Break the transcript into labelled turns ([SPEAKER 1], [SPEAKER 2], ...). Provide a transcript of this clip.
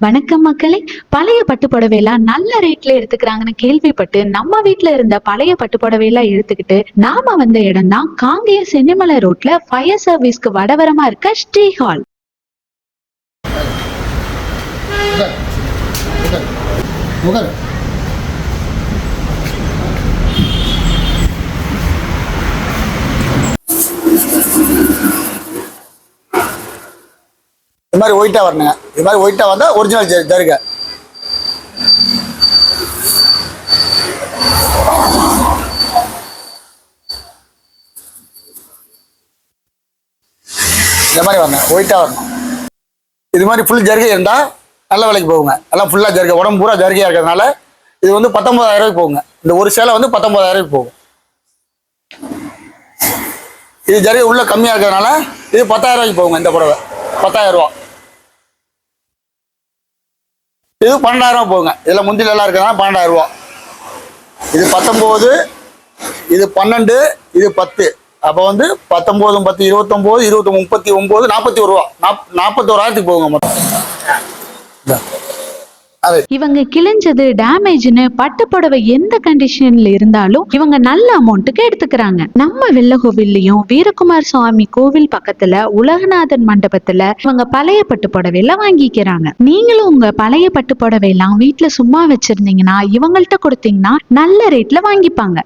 [SPEAKER 1] வணக்கம் மக்களே. பழைய பட்டு புடவையெல்லாம் நல்ல ரேட்ல எடுத்துக்கிறாங்கன்னு கேள்விப்பட்டு நம்ம வீட்டுல இருந்த பழைய பட்டு புடவையெல்லாம் எடுத்துக்கிட்டு நாம வந்த இடம் தான் காங்கேய சென்னிமலை ரோட்ல ஃபயர் சர்வீஸ்க்கு வடவரமா இருக்க ஸ்ரீ ஹால்
[SPEAKER 2] முகர். இது மாதிரி ஒயிட்டாக வரணுங்க. இது மாதிரி ஒயிட்டாக வந்தால் ஒரிஜினல் ஜரு இந்த மாதிரி வரணும். ஒயிட்டாக வரணும். இது மாதிரி ஃபுல் ஜருகை இருந்தால் நல்ல விலைக்கு போகுங்க. எல்லாம் ஃபுல்லாக ஜருகை. உடம்பு பூரா ஜருகையாக இருக்கிறதுனால இது வந்து பத்தொன்பதாயிரம் ரூபாய்க்கு போகுங்க. இந்த ஒரு சேலை வந்து பத்தொன்பதாயிரம் ரூபாய்க்கு போகும். இது ஜருகை உள்ள கம்மியாக இருக்கிறதுனால இது பத்தாயிரம் ரூபாய்க்கு போகுங்க இந்த புடவை. பத்தாயிரம் ரூபா இது பன்னெண்டாயிரம் போகுங்க. இதில் முந்தில எல்லாம் இருக்கிறதுனால பன்னெண்டாயிரம் ரூபா இது பத்தொம்போது இது பன்னெண்டு இது பத்து. அப்போ வந்து பத்தொம்போதும் பத்து இருபத்தொம்போது இருபத்தி முப்பத்தி ஒம்பது நாற்பத்தி ஒரு ரூபா. நாப் நாற்பத்தோராயிரத்துக்கு போகுங்க மொத்தம்.
[SPEAKER 1] இவங்க கிழிஞ்சது டேமேஜ்னு பட்டு புடவை எந்த கண்டிஷன்ல இருந்தாலும் இவங்க நல்ல அமௌண்ட்டுக்கு எடுத்துக்கிறாங்க. நம்ம வெள்ளகோவில்லையும் வீரகுமார் சுவாமி கோவில் பக்கத்துல உலகநாதன் மண்டபத்துல இவங்க பழைய பட்டு புடவையெல்லாம் வாங்கிக்கிறாங்க. நீங்களும் உங்க பழைய பட்டு புடவையெல்லாம் வீட்டுல சும்மா வச்சிருந்தீங்கன்னா இவங்கள்ட்ட கொடுத்தீங்கன்னா நல்ல ரேட்ல வாங்கிப்பாங்க.